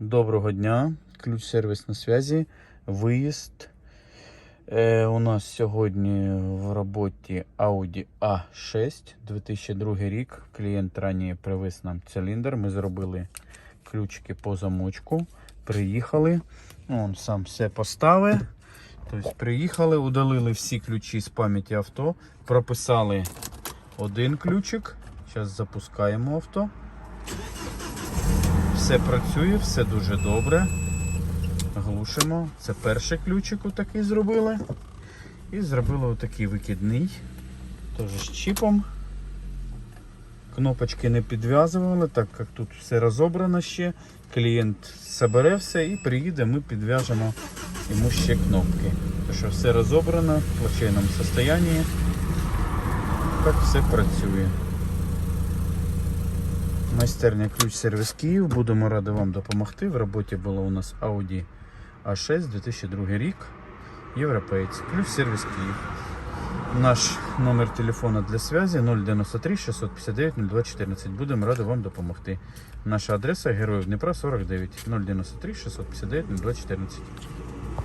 Доброго дня. Ключ сервіс на зв'язі. Виїзд. Е, у нас сьогодні в роботі Audi A6 2002 рік. Клієнт раніше привез нам циліндр. Ми зробили ключики по замочку. Приїхали. Он сам все поставив. Тобто приїхали, удалили всі ключі з пам'яті авто, прописали один ключик. Зараз запускаємо авто. Все працює, все дуже добре. Глушимо. Це перший ключик отакий зробили. І зробили отакий викидний. Теж з чіпом. Кнопочки не підв'язували, так як тут все розобрано ще. Клієнт забере все і приїде, ми підв'яжемо йому ще кнопки. Тому що все розобрано в плачевному стані. Так все працює. Майстерня ключ сервіс Київ. Будемо раді вам допомогти. В роботі було у нас Audi A6 2002 рік. Європейць. Ключ сервіс Київ. Наш номер телефона для зв'язку 093 659 0214. Будемо раді вам допомогти. Наша адреса Героїв Дніпра 49 093 659 0214.